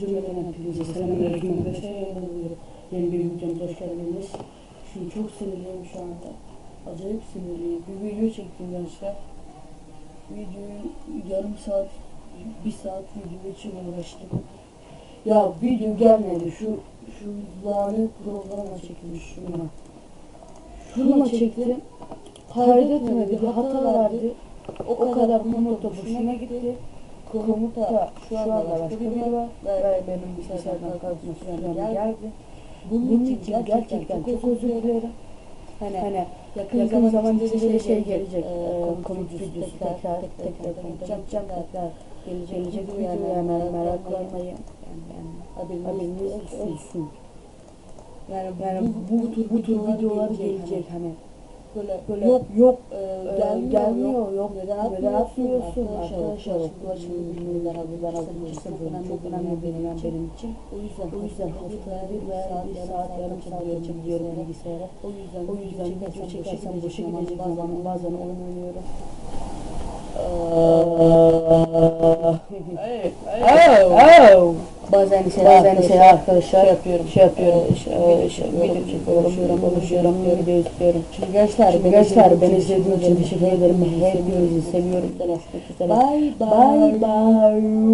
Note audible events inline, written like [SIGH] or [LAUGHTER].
Cümleden hepinize selamünaleyküm arkadaşlar. Yeni bir videomuza hoş geldiniz. Şimdi çok sinirliyim şu anda. Acayip sinirliyim. Bir video çektim gençler. Videoyu yarım saat, bir saat video için uğraştım. Ya video gelmedi. Şu şu lanet programa çekilmiş şuna. Şuna çektim. Kaydetmedi. Hata verdi. O kadar komuta boşuna gitti. Komuta şu anda var ve benim bilgisayardan kalkma sürem geldi. Bunun için gerçekten çok özür dilerim. Hani, hani yakın, yakın zaman içinde şey gelecek. E, komut videosu tekrar tekrar konuşacağım tekrar gelecek, gelecek video yani meraklanmayın. Haberiniz olsun. Yani, yani bu, bu, bu tür videolar gelecek hani. Böyle, böyle yok yok e, gelmiyor, gelmiyor yok. Neden atmıyorsun? arkadaşlar ulaşım bilgiler abi ben almıştım çok önemli benim benim için. O yüzden o yüzden haftada bir veya bir saat yarım saat geçebiliyorum bilgisayara. O yüzden o yüzden video çekersem boşa gidecek bazen bazen oyun oynuyorum. Oh. [LAUGHS] Bazen ise bazen ise arkadaşlar şey yapıyorum. şey yapıyorum. Şey, şey, video çekiyorum konuşuyorum video istiyorum. Çünkü gençler Şimdi gençler beni izlediğiniz için teşekkür ederim. hepinizi seviyorum. bye bye. bye